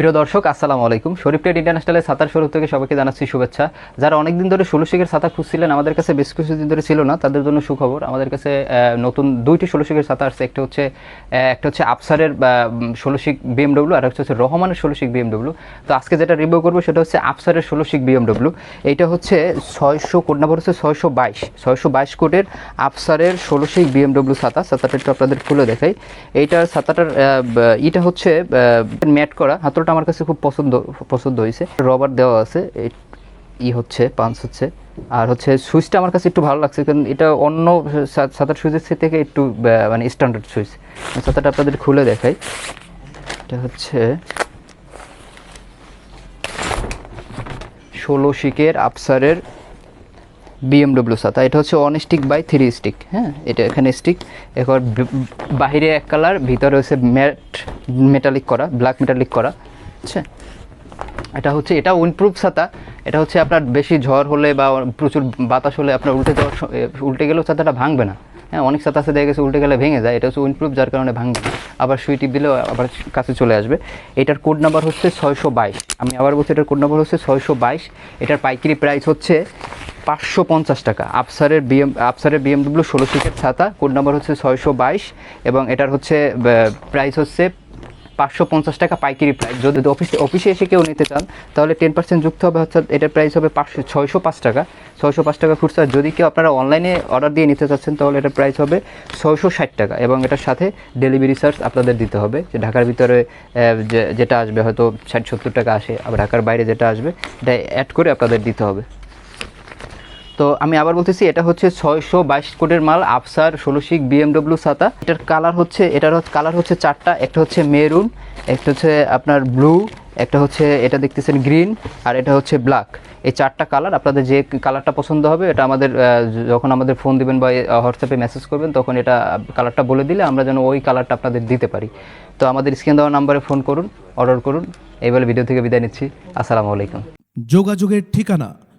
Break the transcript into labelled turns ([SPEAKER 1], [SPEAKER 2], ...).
[SPEAKER 1] প্রিয় দর্শক আসসালামু আলাইকুম। শরীফ ট্রেড ইন্টারন্যাশনালের সাতার শুরু থেকে সবাইকে জানাচ্ছি শুভেচ্ছা। যারা অনেকদিন ধরে ষোলো শিখের ছাতা খুঁজছিলেন আমাদের কাছে বেশ কিছুদিন ধরে ছিল না তাদের জন্য সুখবর। আমাদের কাছে নতুন দুইটি ষোলো শিখের ছাতা আসছে একটা হচ্ছে একটা হচ্ছে আফসারের ষোলো শিখ বিএমডব্লিউ আর একটা হচ্ছে রহমানের ষোলো শিখ বিএমডব্লিউ তো আজকে যেটা রিভিউ করব সেটা হচ্ছে আফসারের ষোলো শিখ বিএমডব্লিউ এইটা হচ্ছে ছয়শো কোড নাম্বার হচ্ছে ছয়শো বাইশ। ছয়শো বাইশ কোডের আফসারের ষোলো শিখ বিএমডব্লিউ ছাতা ছাতাটা একটু আপনাদের খুলে দেখাই। এইটার আহ, ইটা হচ্ছে ম্যাট করা হাতলটা আমার কাছে খুব পছন্দ পছন্দ হয়েছে রবার দেওয়া আছে ই হচ্ছে পাঞ্চ হচ্ছে। আর হচ্ছে সুইচটা আমার কাছে একটু ভালো লাগছে, কারণ এটা অন্য সাতার সুইচের থেকে একটু মানে স্ট্যান্ডার্ড সুইচ। ছাতাটা আপনাদের খুলে দেখাই। এটা হচ্ছে ষোলো শিকের আফসারের বিএমডব্লিউ ছাতা এটা হচ্ছে one stick by three stick হ্যাঁ? এটা এখানে স্টিক এবার বি- বাহিরে এক কালার ভিতরে হচ্ছে ম্যাট মেটালিক করা ব্ল্যাক মেটালিক করা। আচ্ছা এটা হচ্ছে, এটা উইন্ডপ্রুফ ছাতা। এটা হচ্ছে আপনার বেশি ঝড় হলে বা প্রচুর বাতাস হলে আপনার উল্টে যাওয়ার উল্টে গেলেও ছাতাটা ভাঙবে না। হ্যাঁ অনেক ছাতা আছে, দেখা গেছে উল্টে গেলে ভেঙে যায়। এটা হচ্ছে উইন্ডপ্রুফ যার কারণে ভাঙবে আবার সুই টিপ দিলেও আবার কাছে চলে আসবে। এটার কোড নাম্বার হচ্ছে ছয়শো বাইশ। আমি আবার বলছি, এটার কোড নাম্বার হচ্ছে ছয়শো বাইশ। এটার পাইকারি প্রাইস হচ্ছে পাঁচশো পঞ্চাশ টাকা। আফসারের বিএম আফসারের বিএমডব্লিউ ষোলো সিটের ছাতা কোড নাম্বার হচ্ছে ছয়শো বাইশ। এবং এটার হচ্ছে প্রাইস হচ্ছে পাঁচশো পঞ্চাশ টাকা পাইকারি প্রাইস যদি অফিসে অফিসে এসে কেউ নিতে চান, তাহলে টেন পার্সেন্ট যুক্ত হবে হচ্ছে এটার প্রাইস হবে পাঁচশো ছয়শো পাঁচ টাকা। ছয়শো পাঁচ টাকা খুচরা যদি কেউ আপনারা অনলাইনে অর্ডার দিয়ে নিতে চাচ্ছেন, তাহলে এটার প্রাইস হবে ছয়শো ষাট টাকা। এবং এটার সাথে ডেলিভারি চার্জ আপনাদের দিতে হবে। যে ঢাকার ভিতরে যেটা আসবে, হয়তো ষাট সত্তর টাকা আসে, আবার ঢাকার বাইরে যেটা আসবে, এটা অ্যাড করে আপনাদের দিতে হবে। তো আমি আবার বলতেছি, এটা হচ্ছে ছয়শো বাইশ কোটের মাল, আফসার ষোলোশিক বিএমডব্লিউ সাতা। এটার কালার হচ্ছে, এটার কালার হচ্ছে চারটা, একটা হচ্ছে মেরুন, একটা হচ্ছে আপনার ব্লু, একটা হচ্ছে, এটা দেখতেছেন গ্রিন, আর এটা হচ্ছে ব্ল্যাক। এই চারটা কালার, আপনাদের যে কালারটা পছন্দ হবে, এটা আমাদের যখন আমাদের ফোন দিবেন বা হোয়াটসঅ্যাপে মেসেজ করবেন, তখন এটা কালারটা বলে দিলে আমরা যেন ওই কালারটা আপনাদের দিতে পারি। তো আমাদের স্ক্রিন দেওয়া নাম্বারে ফোন করুন, অর্ডার করুন। এই বলে ভিডিও থেকে বিদায় নিচ্ছি। আসসালামু আলাইকুম।
[SPEAKER 2] যোগাযোগের ঠিকানা